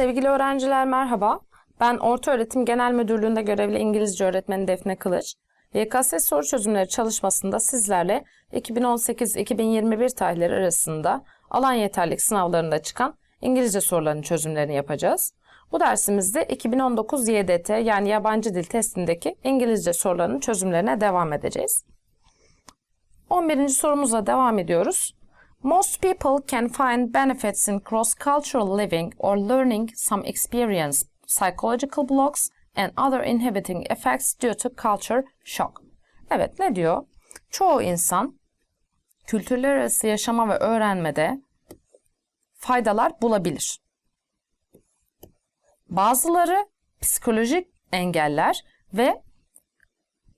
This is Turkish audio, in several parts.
Sevgili öğrenciler merhaba. Ben Ortaöğretim Genel Müdürlüğü'nde görevli İngilizce öğretmeni Defne Kılıç. YKS soru çözümleri çalışmasında sizlerle 2018-2021 tarihleri arasında alan yeterlik sınavlarında çıkan İngilizce sorularının çözümlerini yapacağız. Bu dersimizde 2019 YDT yani yabancı dil testindeki İngilizce sorularının çözümlerine devam edeceğiz. 11. sorumuzla devam ediyoruz. Most people can find benefits in cross-cultural living or learning some experience psychological blocks and other inhibiting effects due to culture shock. Evet ne diyor? Çoğu insan kültürler arası yaşama ve öğrenmede faydalar bulabilir. Bazıları psikolojik engeller ve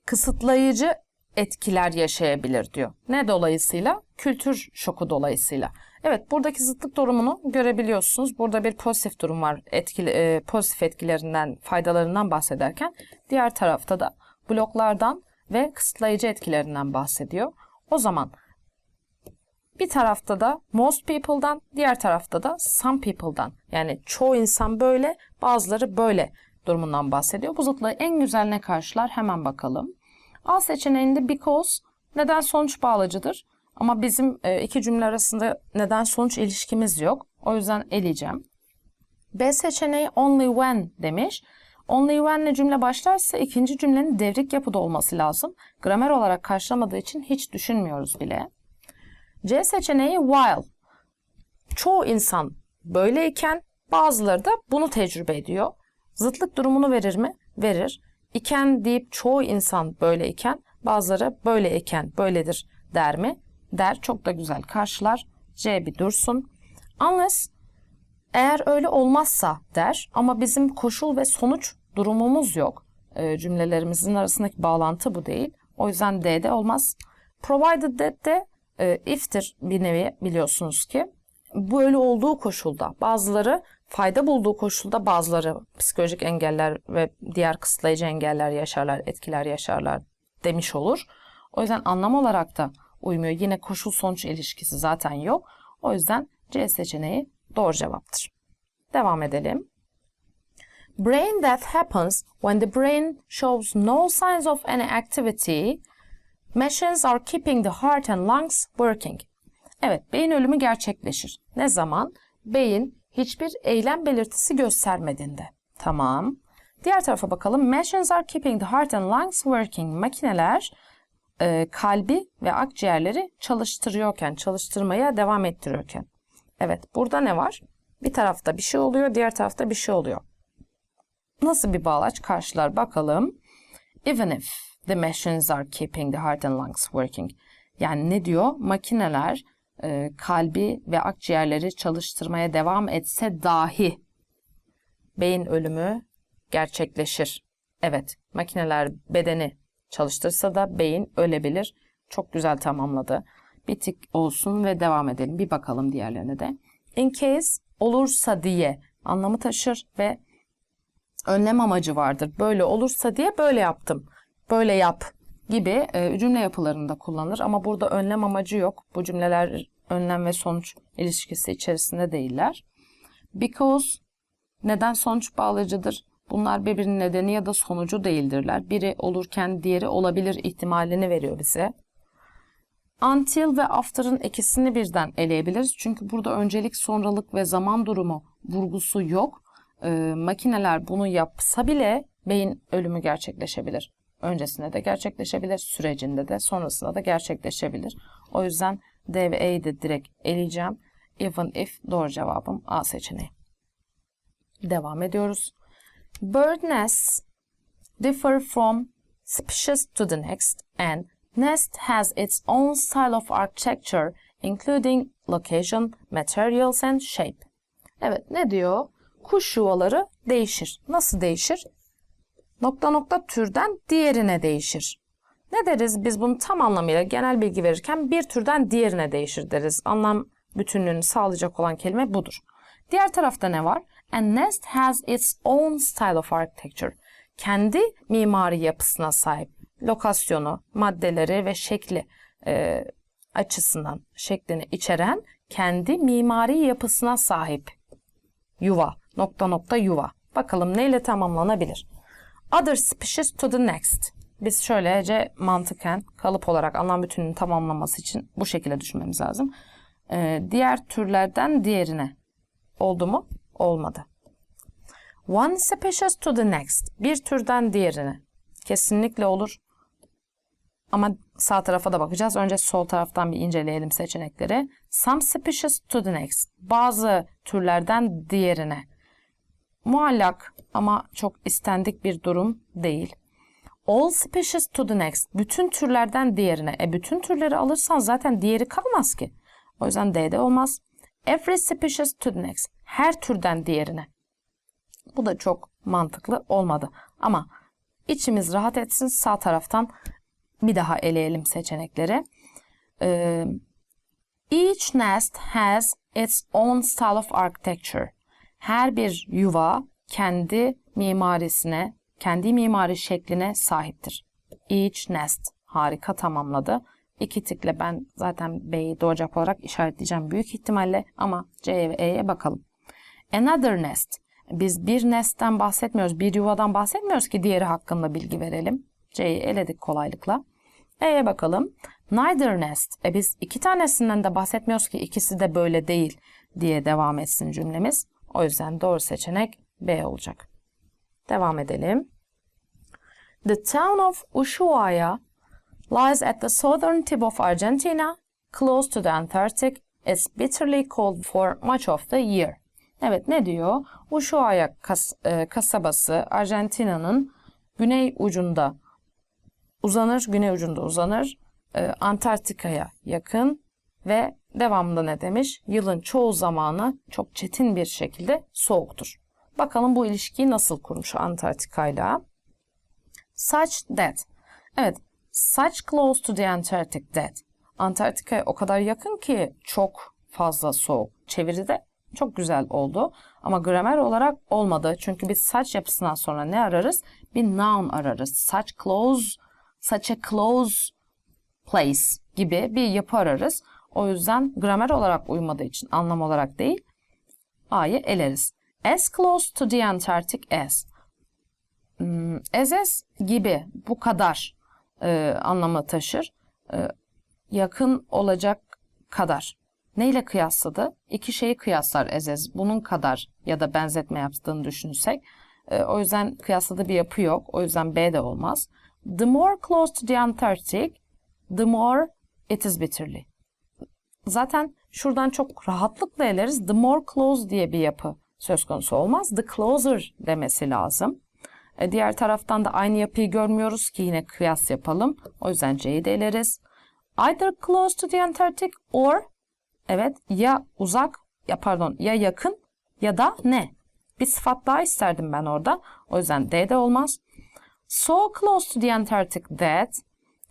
kısıtlayıcı etkiler yaşayabilir diyor. Ne dolayısıyla? Kültür şoku dolayısıyla. Evet buradaki zıtlık durumunu görebiliyorsunuz. Burada bir pozitif durum var. Etkili, e, pozitif etkilerinden, faydalarından bahsederken diğer tarafta da bloklardan ve kısıtlayıcı etkilerinden bahsediyor. O zaman bir tarafta da most people'dan, diğer tarafta da some people'dan. Yani çoğu insan böyle, bazıları böyle durumundan bahsediyor. Bu zıtlığı en güzel ne karşılar? Hemen bakalım. A seçeneğinde because neden sonuç bağlacıdır. Ama bizim e, iki cümle arasında neden sonuç ilişkimiz yok. O yüzden eleyeceğim. B seçeneği only when demiş. Only when ile cümle başlarsa ikinci cümlenin devrik yapıda olması lazım. Gramer olarak karşılamadığı için hiç düşünmüyoruz bile. C seçeneği while. Çoğu insan böyleyken bazıları da bunu tecrübe ediyor. Zıtlık durumunu verir mi? Verir. İken deyip çoğu insan böyleyken bazıları böyleyken böyledir der mi? Der. Çok da güzel karşılar. C bir dursun. Unless eğer öyle olmazsa der ama bizim koşul ve sonuç durumumuz yok. E, cümlelerimizin arasındaki bağlantı bu değil. O yüzden D'de olmaz. Provided that de e, if'tir bir nevi biliyorsunuz ki. Bu öyle olduğu koşulda bazıları fayda bulduğu koşulda bazıları psikolojik engeller ve diğer kısıtlayıcı engeller yaşarlar, etkiler yaşarlar demiş olur. O yüzden anlam olarak da uymuyor. Yine koşul sonuç ilişkisi zaten yok. O yüzden C seçeneği doğru cevaptır. Devam edelim. Brain death happens when the brain shows no signs of any activity. Machines are keeping the heart and lungs working. Evet, beyin ölümü gerçekleşir. Ne zaman? Beyin hiçbir eylem belirtisi göstermediğinde. Tamam. Diğer tarafa bakalım. Machines are keeping the heart and lungs working. Makineler e, kalbi ve akciğerleri çalıştırıyorken, çalıştırmaya devam ettiriyorken. Evet, burada ne var? Bir tarafta bir şey oluyor, diğer tarafta bir şey oluyor. Nasıl bir bağlaç karşılar bakalım. Even if the machines are keeping the heart and lungs working. Yani ne diyor? Makineler e, kalbi ve akciğerleri çalıştırmaya devam etse dahi beyin ölümü gerçekleşir. Evet, makineler bedeni çalıştırsa da beyin ölebilir. Çok güzel tamamladı. Bir tık olsun ve devam edelim. Bir bakalım diğerlerine de. In case olursa diye anlamı taşır ve önlem amacı vardır. Böyle olursa diye böyle yaptım. Böyle yap gibi e, cümle yapılarında kullanılır ama burada önlem amacı yok. Bu cümleler önlem ve sonuç ilişkisi içerisinde değiller. Because neden sonuç bağlıcıdır? Bunlar birbirinin nedeni ya da sonucu değildirler. Biri olurken diğeri olabilir ihtimalini veriyor bize. Until ve after'ın ikisini birden eleyebiliriz. Çünkü burada öncelik, sonralık ve zaman durumu vurgusu yok. Ee, makineler bunu yapsa bile beyin ölümü gerçekleşebilir. Öncesinde de gerçekleşebilir, sürecinde de, sonrasında da gerçekleşebilir. O yüzden D ve E'yi de direkt eleyeceğim. Even if doğru cevabım A seçeneği. Devam ediyoruz. Bird nests differ from species to the next and nest has its own style of architecture including location, materials and shape. Evet ne diyor? Kuş yuvaları değişir. Nasıl değişir? Nokta nokta türden diğerine değişir. Ne deriz biz bunu tam anlamıyla genel bilgi verirken bir türden diğerine değişir deriz. Anlam bütünlüğünü sağlayacak olan kelime budur. Diğer tarafta ne var? A nest has its own style of architecture. Kendi mimari yapısına sahip. Lokasyonu, maddeleri ve şekli e, açısından şeklini içeren kendi mimari yapısına sahip yuva. nokta nokta yuva. Bakalım neyle tamamlanabilir? Other species to the next. Biz şöylece mantıken kalıp olarak anlam bütününün tamamlaması için bu şekilde düşünmemiz lazım. Ee, diğer türlerden diğerine oldu mu? Olmadı. One species to the next. Bir türden diğerine. Kesinlikle olur. Ama sağ tarafa da bakacağız. Önce sol taraftan bir inceleyelim seçenekleri. Some species to the next. Bazı türlerden diğerine. Muallak ama çok istendik bir durum değil. All species to the next. Bütün türlerden diğerine. E bütün türleri alırsan zaten diğeri kalmaz ki. O yüzden D'de olmaz. Every species to the next. Her türden diğerine. Bu da çok mantıklı olmadı. Ama içimiz rahat etsin sağ taraftan bir daha eleyelim seçenekleri. Ee, each nest has its own style of architecture. Her bir yuva kendi mimarisine, kendi mimari şekline sahiptir. Each nest. Harika tamamladı. İki tikle ben zaten B'yi doğru cevap olarak işaretleyeceğim büyük ihtimalle ama C'ye ve E'ye bakalım. Another nest. Biz bir nestten bahsetmiyoruz, bir yuvadan bahsetmiyoruz ki diğeri hakkında bilgi verelim. C'yi eledik kolaylıkla. E'ye bakalım. Neither nest. E biz iki tanesinden de bahsetmiyoruz ki ikisi de böyle değil diye devam etsin cümlemiz. O yüzden doğru seçenek B olacak. Devam edelim. The town of Ushuaia lies at the southern tip of Argentina, close to the Antarctic. It's bitterly cold for much of the year. Evet ne diyor? Ushuaia kas, e, kasabası Arjantina'nın güney ucunda uzanır, güney ucunda uzanır. E, Antarktika'ya yakın ve devamında ne demiş? Yılın çoğu zamanı çok çetin bir şekilde soğuktur. Bakalım bu ilişkiyi nasıl kurmuş Antarktika'yla? Such that. Evet, such close to the Antarctic that. Antarktika'ya o kadar yakın ki çok fazla soğuk. Çeviride çok güzel oldu. Ama gramer olarak olmadı. Çünkü biz such yapısından sonra ne ararız? Bir noun ararız. Such close, such a close place gibi bir yapı ararız. O yüzden gramer olarak uymadığı için anlam olarak değil A'yı eleriz. As close to the Antarctic as. Hmm, as as gibi bu kadar e, anlamı taşır. E, yakın olacak kadar. Neyle kıyasladı? İki şeyi kıyaslar as as. Bunun kadar ya da benzetme yaptığını düşünürsek. E, o yüzden kıyasladığı bir yapı yok. O yüzden B de olmaz. The more close to the Antarctic, the more it is bitterly. Zaten şuradan çok rahatlıkla eleriz. The more close diye bir yapı söz konusu olmaz. The closer demesi lazım. E, diğer taraftan da aynı yapıyı görmüyoruz ki yine kıyas yapalım. O yüzden C'yi de eleriz. Either close to the Antarctic or evet ya uzak ya pardon ya yakın ya da ne? Bir sıfat daha isterdim ben orada. O yüzden D de olmaz. So close to the Antarctic that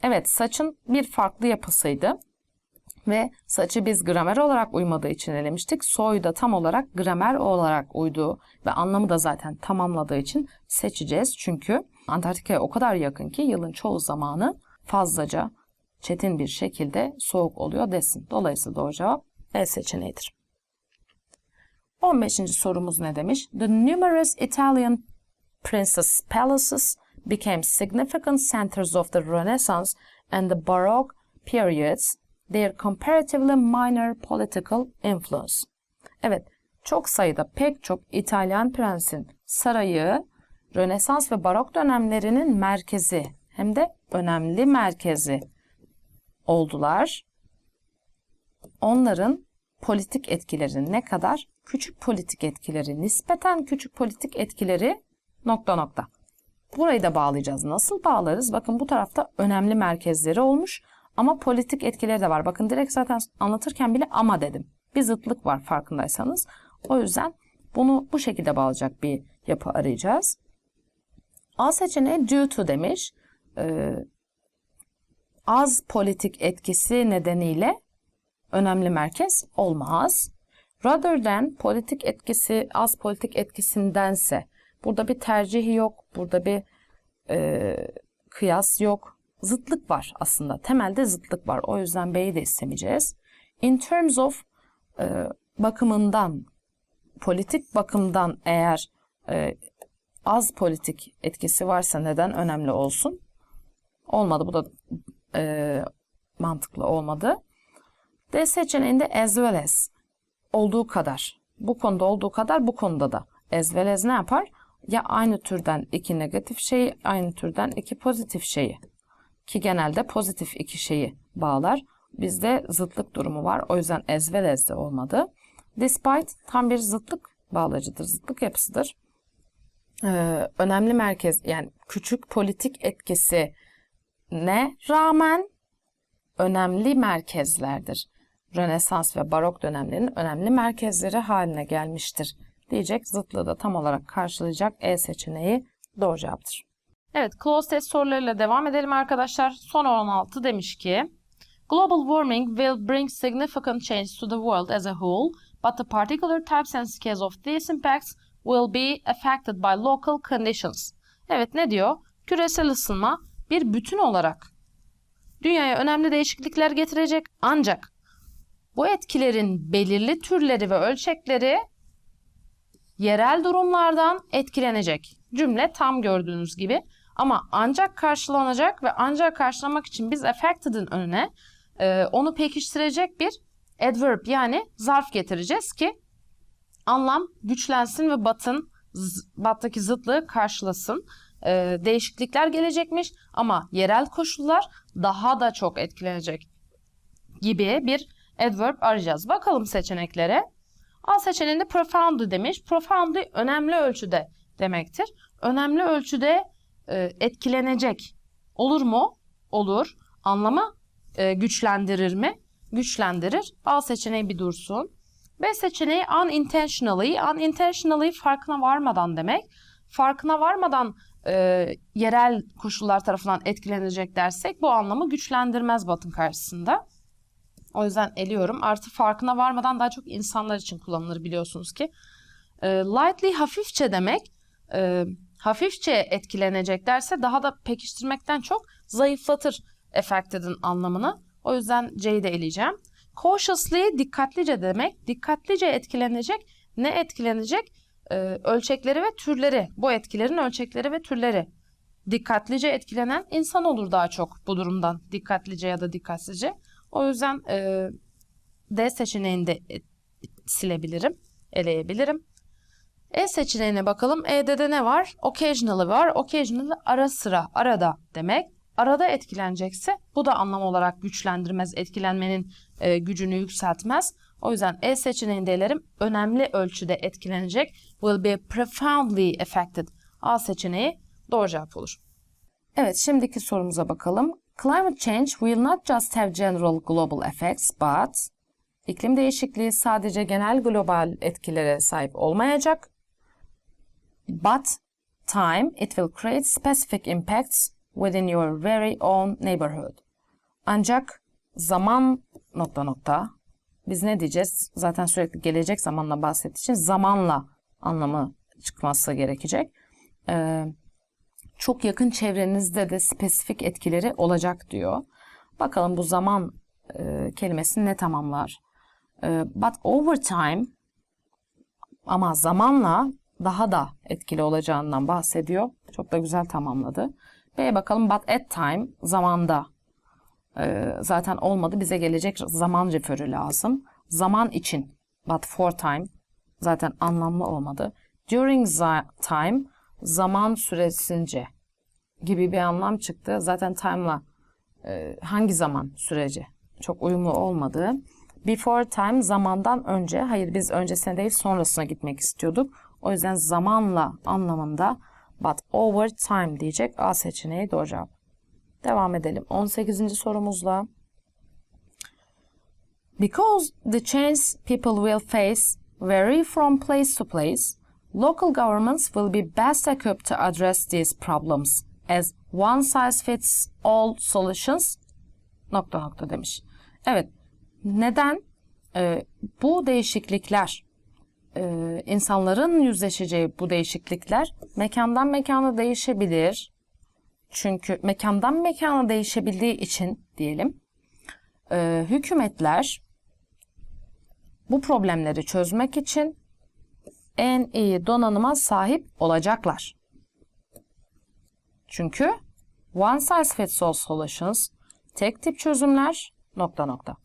evet saçın bir farklı yapısıydı. Ve saçı biz gramer olarak uymadığı için elemiştik. Soy da tam olarak gramer olarak uyduğu ve anlamı da zaten tamamladığı için seçeceğiz. Çünkü Antarktika'ya o kadar yakın ki yılın çoğu zamanı fazlaca çetin bir şekilde soğuk oluyor desin. Dolayısıyla doğru cevap E seçeneğidir. 15. sorumuz ne demiş? The numerous Italian princess palaces became significant centers of the Renaissance and the Baroque periods their comparatively minor political influence. Evet, çok sayıda pek çok İtalyan prensin sarayı Rönesans ve Barok dönemlerinin merkezi hem de önemli merkezi oldular. Onların politik etkileri ne kadar? Küçük politik etkileri, nispeten küçük politik etkileri nokta nokta. Burayı da bağlayacağız. Nasıl bağlarız? Bakın bu tarafta önemli merkezleri olmuş. Ama politik etkileri de var. Bakın direkt zaten anlatırken bile ama dedim. Bir zıtlık var farkındaysanız. O yüzden bunu bu şekilde bağlayacak bir yapı arayacağız. A seçeneği due to demiş. Ee, az politik etkisi nedeniyle önemli merkez olmaz. Rather than politik etkisi az politik etkisindense burada bir tercih yok. Burada bir e, kıyas yok zıtlık var aslında. Temelde zıtlık var. O yüzden B'yi de istemeyeceğiz. In terms of e, bakımından politik bakımdan eğer e, az politik etkisi varsa neden önemli olsun? Olmadı. Bu da e, mantıklı olmadı. D seçeneğinde as well as olduğu kadar. Bu konuda olduğu kadar bu konuda da. As well as ne yapar? Ya aynı türden iki negatif şeyi, aynı türden iki pozitif şeyi. Ki genelde pozitif iki şeyi bağlar. Bizde zıtlık durumu var. O yüzden as well as de olmadı. Despite tam bir zıtlık bağlacıdır. Zıtlık yapısıdır. Ee, önemli merkez yani küçük politik etkisi ne rağmen önemli merkezlerdir. Rönesans ve barok dönemlerinin önemli merkezleri haline gelmiştir diyecek. Zıtlığı da tam olarak karşılayacak E seçeneği doğru cevaptır. Evet, close test sorularıyla devam edelim arkadaşlar. Son 16 demiş ki Global warming will bring significant change to the world as a whole, but the particular types and scales of these impacts will be affected by local conditions. Evet ne diyor? Küresel ısınma bir bütün olarak dünyaya önemli değişiklikler getirecek ancak bu etkilerin belirli türleri ve ölçekleri yerel durumlardan etkilenecek. Cümle tam gördüğünüz gibi ama ancak karşılanacak ve ancak karşılamak için biz affected'ın önüne e, onu pekiştirecek bir adverb yani zarf getireceğiz ki anlam güçlensin ve batın battaki zıtlığı karşılasın. E, değişiklikler gelecekmiş ama yerel koşullar daha da çok etkilenecek gibi bir adverb arayacağız. Bakalım seçeneklere. A seçeneğinde profoundly demiş. Profoundly önemli ölçüde demektir. Önemli ölçüde e, etkilenecek. Olur mu? Olur. Anlamı e, güçlendirir mi? Güçlendirir. A seçeneği bir dursun. B seçeneği unintentionally. Unintentionally farkına varmadan demek. Farkına varmadan e, yerel koşullar tarafından etkilenecek dersek bu anlamı güçlendirmez batın karşısında. O yüzden eliyorum. Artı farkına varmadan daha çok insanlar için kullanılır biliyorsunuz ki. E, lightly hafifçe demek. E, hafifçe etkilenecek derse daha da pekiştirmekten çok zayıflatır affected'ın anlamını. O yüzden C'yi de eleyeceğim. Cautiously dikkatlice demek. Dikkatlice etkilenecek. Ne etkilenecek? Ee, ölçekleri ve türleri. Bu etkilerin ölçekleri ve türleri. Dikkatlice etkilenen insan olur daha çok bu durumdan. Dikkatlice ya da dikkatsizce. O yüzden e, D seçeneğini de e, silebilirim. Eleyebilirim. E seçeneğine bakalım. E'de de ne var? Occasionally var. Occasionally ara sıra, arada demek. Arada etkilenecekse bu da anlam olarak güçlendirmez, etkilenmenin e, gücünü yükseltmez. O yüzden E seçeneğinde elerim önemli ölçüde etkilenecek. Will be profoundly affected. A seçeneği doğru cevap olur. Evet şimdiki sorumuza bakalım. Climate change will not just have general global effects but iklim değişikliği sadece genel global etkilere sahip olmayacak. But time it will create specific impacts within your very own neighborhood. Ancak zaman nokta nokta biz ne diyeceğiz? Zaten sürekli gelecek zamanla bahsettiği için zamanla anlamı çıkması gerekecek. Ee, çok yakın çevrenizde de spesifik etkileri olacak diyor. Bakalım bu zaman e, kelimesini ne tamamlar? E, but over time ama zamanla daha da etkili olacağından bahsediyor. Çok da güzel tamamladı. B'ye bakalım but at time zamanda e, zaten olmadı. Bize gelecek zaman referü lazım. Zaman için but for time zaten anlamlı olmadı. During time zaman süresince gibi bir anlam çıktı. Zaten time'la e, hangi zaman süreci çok uyumlu olmadı. Before time zamandan önce. Hayır biz öncesine değil sonrasına gitmek istiyorduk. O yüzden zamanla anlamında but over time diyecek A seçeneği doğru cevap. Devam edelim. 18. sorumuzla. Because the changes people will face vary from place to place, local governments will be best equipped to address these problems as one size fits all solutions nokta nokta demiş. Evet. Neden? Ee, bu değişiklikler e, insanların yüzleşeceği bu değişiklikler mekandan mekana değişebilir. Çünkü mekandan mekana değişebildiği için diyelim e, hükümetler bu problemleri çözmek için en iyi donanıma sahip olacaklar. Çünkü one size fits all solutions, tek tip çözümler nokta nokta.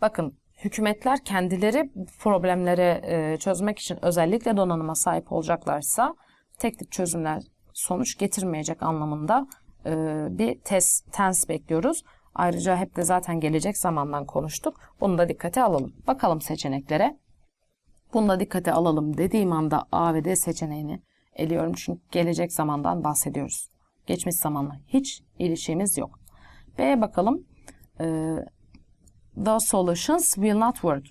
Bakın hükümetler kendileri problemleri e, çözmek için özellikle donanıma sahip olacaklarsa tek tip çözümler sonuç getirmeyecek anlamında e, bir tes, tens bekliyoruz. Ayrıca hep de zaten gelecek zamandan konuştuk. Bunu da dikkate alalım. Bakalım seçeneklere. Bunu da dikkate alalım dediğim anda A ve D seçeneğini eliyorum. Çünkü gelecek zamandan bahsediyoruz. Geçmiş zamanla hiç ilişkimiz yok. B'ye bakalım. Ee, the solutions will not work.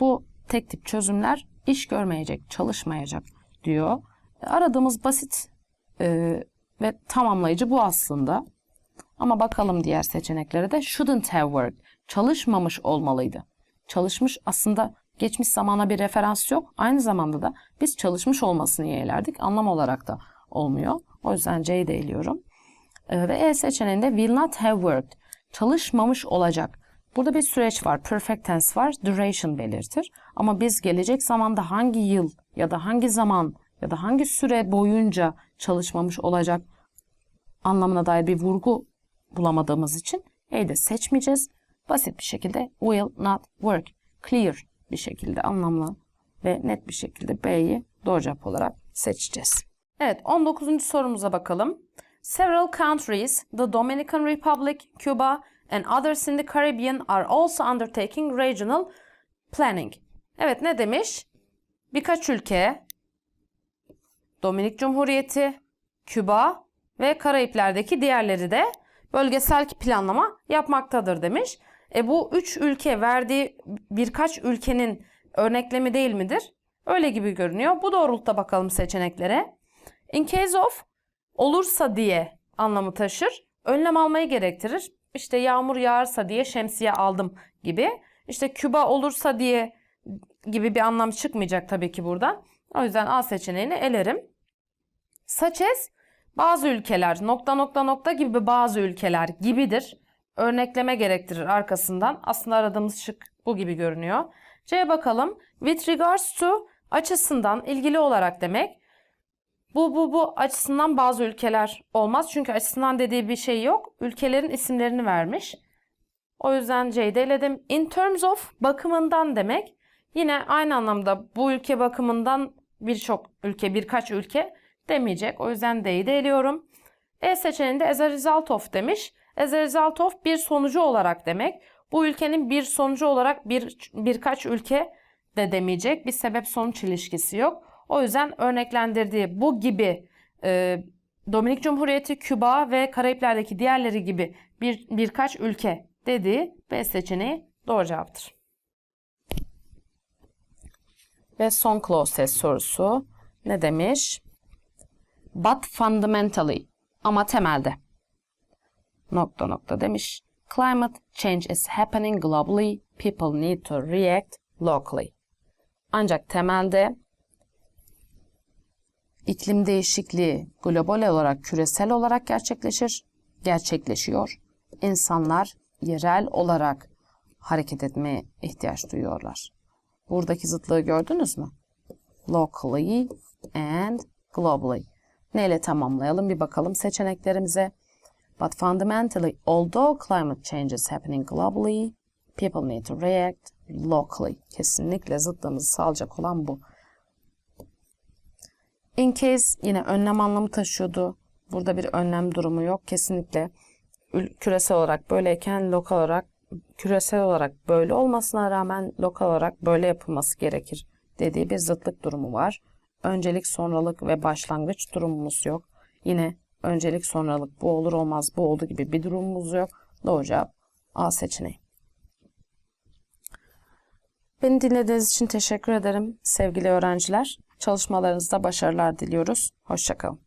Bu tek tip çözümler iş görmeyecek, çalışmayacak diyor. Aradığımız basit e, ve tamamlayıcı bu aslında. Ama bakalım diğer seçeneklere de shouldn't have worked. Çalışmamış olmalıydı. Çalışmış aslında geçmiş zamana bir referans yok. Aynı zamanda da biz çalışmış olmasını yeğlerdik. Anlam olarak da olmuyor. O yüzden C'yi de eliyorum. Ee, ve E seçeneğinde will not have worked. Çalışmamış olacak. Burada bir süreç var. Perfect tense var. Duration belirtir. Ama biz gelecek zamanda hangi yıl ya da hangi zaman ya da hangi süre boyunca çalışmamış olacak anlamına dair bir vurgu bulamadığımız için E'yi de seçmeyeceğiz. Basit bir şekilde will not work. Clear bir şekilde anlamlı ve net bir şekilde B'yi doğru cevap olarak seçeceğiz. Evet 19. sorumuza bakalım. Several countries, the Dominican Republic, Cuba and others in the Caribbean are also undertaking regional planning. Evet ne demiş? Birkaç ülke, Dominik Cumhuriyeti, Küba ve Karayipler'deki diğerleri de bölgesel planlama yapmaktadır demiş. E bu üç ülke verdiği birkaç ülkenin örneklemi değil midir? Öyle gibi görünüyor. Bu doğrultuda bakalım seçeneklere. In case of olursa diye anlamı taşır. Önlem almayı gerektirir. İşte yağmur yağarsa diye şemsiye aldım gibi. İşte Küba olursa diye gibi bir anlam çıkmayacak tabii ki buradan. O yüzden A seçeneğini elerim. As bazı ülkeler nokta nokta nokta gibi bazı ülkeler gibidir. Örnekleme gerektirir arkasından. Aslında aradığımız şık bu gibi görünüyor. C'ye bakalım. With regards to açısından ilgili olarak demek. Bu bu bu açısından bazı ülkeler olmaz. Çünkü açısından dediği bir şey yok. Ülkelerin isimlerini vermiş. O yüzden C'yi de eledim. In terms of bakımından demek. Yine aynı anlamda bu ülke bakımından birçok ülke, birkaç ülke demeyecek. O yüzden D'yi de eliyorum. E seçeneğinde as a result of demiş. As a result of bir sonucu olarak demek. Bu ülkenin bir sonucu olarak bir birkaç ülke de demeyecek. Bir sebep sonuç ilişkisi yok. O yüzden örneklendirdiği bu gibi e, Dominik Cumhuriyeti, Küba ve Karayipler'deki diğerleri gibi bir birkaç ülke dediği B seçeneği doğru cevaptır. Ve son test sorusu ne demiş? But fundamentally ama temelde nokta nokta demiş. Climate change is happening globally. People need to react locally. Ancak temelde iklim değişikliği global olarak, küresel olarak gerçekleşir, gerçekleşiyor. İnsanlar yerel olarak hareket etmeye ihtiyaç duyuyorlar. Buradaki zıtlığı gördünüz mü? Locally and globally. Neyle tamamlayalım bir bakalım seçeneklerimize. But fundamentally, although climate change is happening globally, people need to react locally. Kesinlikle zıtlığımızı sağlayacak olan bu. In case yine önlem anlamı taşıyordu. Burada bir önlem durumu yok. Kesinlikle küresel olarak böyleyken lokal olarak küresel olarak böyle olmasına rağmen lokal olarak böyle yapılması gerekir dediği bir zıtlık durumu var. Öncelik, sonralık ve başlangıç durumumuz yok. Yine öncelik, sonralık bu olur olmaz bu oldu gibi bir durumumuz yok. Doğru cevap A seçeneği. Beni dinlediğiniz için teşekkür ederim sevgili öğrenciler. Çalışmalarınızda başarılar diliyoruz. Hoşçakalın.